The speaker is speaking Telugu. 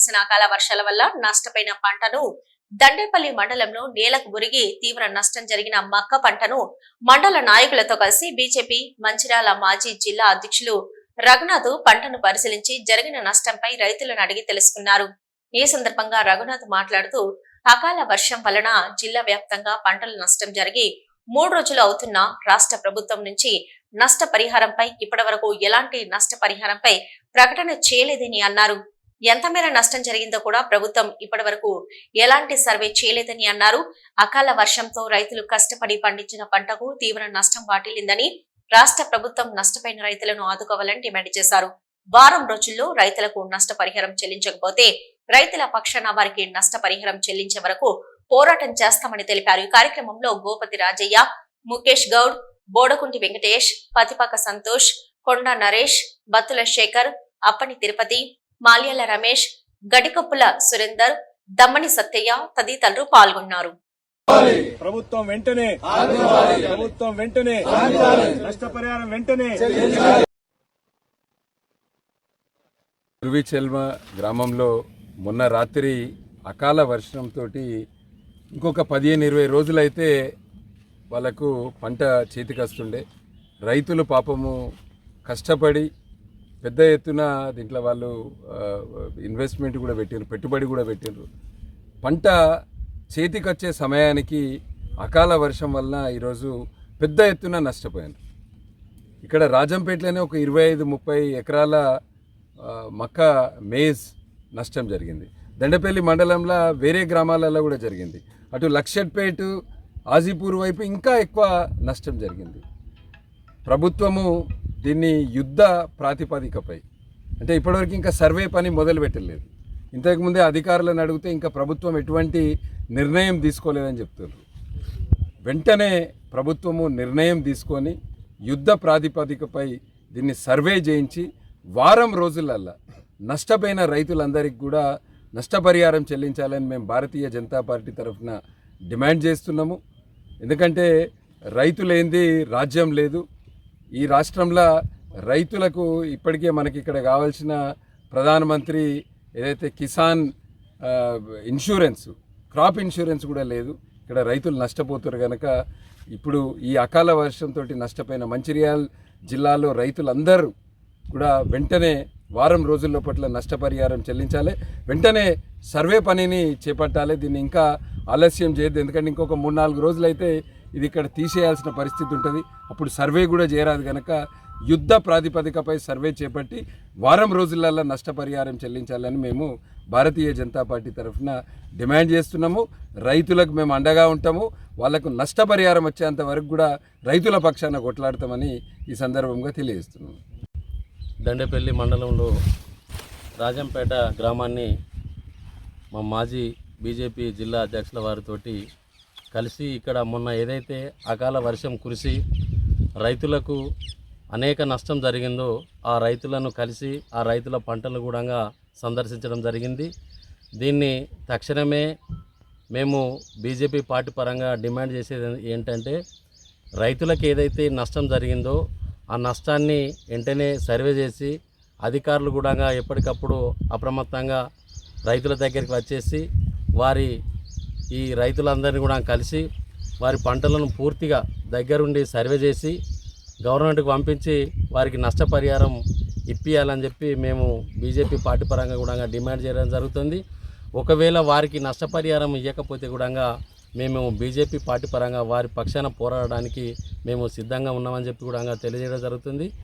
కురిసిన అకాల వర్షాల వల్ల నష్టపోయిన పంటను దండేపల్లి మండలంలో నేలకు గురిగి తీవ్ర నష్టం జరిగిన మక్క పంటను మండల నాయకులతో కలిసి బీజేపీ మంచిర్యాల మాజీ జిల్లా అధ్యక్షులు రఘునాథ్ పంటను పరిశీలించి జరిగిన నష్టంపై రైతులను అడిగి తెలుసుకున్నారు. ఈ సందర్భంగా రఘునాథ్ మాట్లాడుతూ అకాల వర్షం వలన జిల్లా వ్యాప్తంగా పంటల నష్టం జరిగి మూడు రోజులు అవుతున్న రాష్ట్ర ప్రభుత్వం నుంచి నష్టపరిహారంపై ఇప్పటి వరకు ఎలాంటి నష్టపరిహారంపై ప్రకటన చేయలేదని అన్నారు. ఎంత మేర నష్టం జరిగిందో కూడా ప్రభుత్వం ఇప్పటి వరకు ఎలాంటి సర్వే చేయలేదని అన్నారు. అకాల వర్షంతో రైతులు కష్టపడి పండించిన పంటకు తీవ్ర నష్టం వాటిల్లిందని రాష్ట్ర ప్రభుత్వం నష్టపోయిన రైతులను ఆదుకోవాలని డిమాండ్ చేశారు. వారం రోజుల్లో రైతులకు నష్టపరిహారం చెల్లించకపోతే రైతుల పక్షాన వారికి నష్టపరిహారం చెల్లించే వరకు పోరాటం చేస్తామని తెలిపారు. ఈ కార్యక్రమంలో గోపతి రాజయ్య ముఖేష్ గౌడ్ బోడకుంటి వెంకటేష్ పతిపాక సంతోష్ కొండ నరేష్ బత్తుల శేఖర్ అప్పని తిరుపతి మాల్యాల రమేష్ గడికొప్పుల సురేందర్ దమ్మని సత్తయ్య తదితరులు పాల్గొన్నారు. ప్రభుత్వం వెంటనే ప్రభుత్వం వెంటనే నష్టపరిహారం వెంటనే చెల్మ గ్రామంలో మొన్న రాత్రి అకాల వర్షంతో ఇంకొక పదిహేను ఇరవై రోజులైతే వాళ్ళకు పంట చేతికి వస్తుండే రైతులు పాపము కష్టపడి పెద్ద ఎత్తున దీంట్లో వాళ్ళు ఇన్వెస్ట్మెంట్ కూడా పెట్టారు పెట్టుబడి కూడా పెట్టారు పంట చేతికి వచ్చే సమయానికి అకాల వర్షం వలన ఈరోజు పెద్ద ఎత్తున నష్టపోయారు ఇక్కడ రాజంపేటలోనే ఒక ఇరవై ఐదు ముప్పై ఎకరాల మక్క మేజ్ నష్టం జరిగింది. దండపల్లి మండలంలో వేరే గ్రామాలలో కూడా జరిగింది. అటు లక్షట్పేట ఆజీపూర్ వైపు ఇంకా ఎక్కువ నష్టం జరిగింది. ప్రభుత్వము దీన్ని యుద్ధ ప్రాతిపదికపై. అంటే ఇప్పటివరకు ఇంకా సర్వే పని మొదలు పెట్టలేదు. ఇంతకుముందే అధికారులను అడిగితే ఇంకా ప్రభుత్వం ఎటువంటి నిర్ణయం తీసుకోలేదని చెప్తున్నారు. వెంటనే ప్రభుత్వము నిర్ణయం తీసుకొని యుద్ధ ప్రాతిపదికపై దీన్ని సర్వే చేయించి వారం రోజులల్లా నష్టపోయిన రైతులందరికీ కూడా నష్టపరిహారం చెల్లించాలని మేము భారతీయ జనతా పార్టీ తరఫున డిమాండ్ చేస్తున్నాము. ఎందుకంటే రైతులేంది రాజ్యం లేదు. ఈ రాష్ట్రంలో రైతులకు ఇప్పటికే మనకి ఇక్కడ కావాల్సిన ప్రధానమంత్రి ఏదైతే కిసాన్ ఇన్సూరెన్స్ క్రాప్ ఇన్సూరెన్స్ కూడా లేదు. ఇక్కడ రైతులు నష్టపోతారు కనుక ఇప్పుడు ఈ అకాల వర్షంతో నష్టపోయిన మంచిర్యాల జిల్లాలో రైతులందరూ కూడా వెంటనే వారం రోజుల పట్ల నష్టపరిహారం చెల్లించాలి. వెంటనే సర్వే పనిని చేపట్టాలి. దీన్ని ఇంకా ఆలస్యం చేయొద్దు. ఎందుకంటే ఇంకొక మూడు నాలుగు రోజులైతే ఇది ఇక్కడ తీసేయాల్సిన పరిస్థితి ఉంటుంది. అప్పుడు సర్వే కూడా చేయరాదు కనుక యుద్ధ ప్రాతిపదికపై సర్వే చేపట్టి వారం రోజులలో నష్టపరిహారం చెల్లించాలని మేము భారతీయ జనతా పార్టీ తరఫున డిమాండ్ చేస్తున్నాము. రైతులకు మేము అండగా ఉంటాము. వాళ్ళకు నష్టపరిహారం వచ్చేంత వరకు కూడా రైతుల పక్షాన కొట్లాడతామని ఈ సందర్భంగా తెలియజేస్తున్నాము దండేపల్లి మండలంలో రాజంపేట గ్రామాన్ని మా మాజీ బీజేపీ జిల్లా అధ్యక్షుల వారితోటి కలిసి ఇక్కడ మొన్న ఏదైతే అకాల వర్షం కురిసి రైతులకు అనేక నష్టం జరిగిందో ఆ రైతులను కలిసి ఆ రైతుల పంటలు కూడా సందర్శించడం జరిగింది. దీన్ని తక్షణమే మేము బీజేపీ పార్టీ పరంగా డిమాండ్ చేసేది ఏంటంటే రైతులకు ఏదైతే నష్టం జరిగిందో ఆ నష్టాన్ని వెంటనే సర్వే చేసి అధికారులు కూడా ఎప్పటికప్పుడు అప్రమత్తంగా రైతుల దగ్గరికి వచ్చేసి వారి ఈ రైతులందరినీ కూడా కలిసి వారి పంటలను పూర్తిగా దగ్గరుండి సర్వే చేసి గవర్నమెంట్కి పంపించి వారికి నష్టపరిహారం ఇప్పియాలని చెప్పి మేము బీజేపీ పార్టీ పరంగా కూడా డిమాండ్ చేయడం జరుగుతుంది. ఒకవేళ వారికి నష్టపరిహారం ఇవ్వకపోతే కూడా మేము బీజేపీ పార్టీ పరంగా వారి పక్షాన పోరాడడానికి మేము సిద్ధంగా ఉన్నామని చెప్పి కూడా తెలియజేయడం జరుగుతుంది.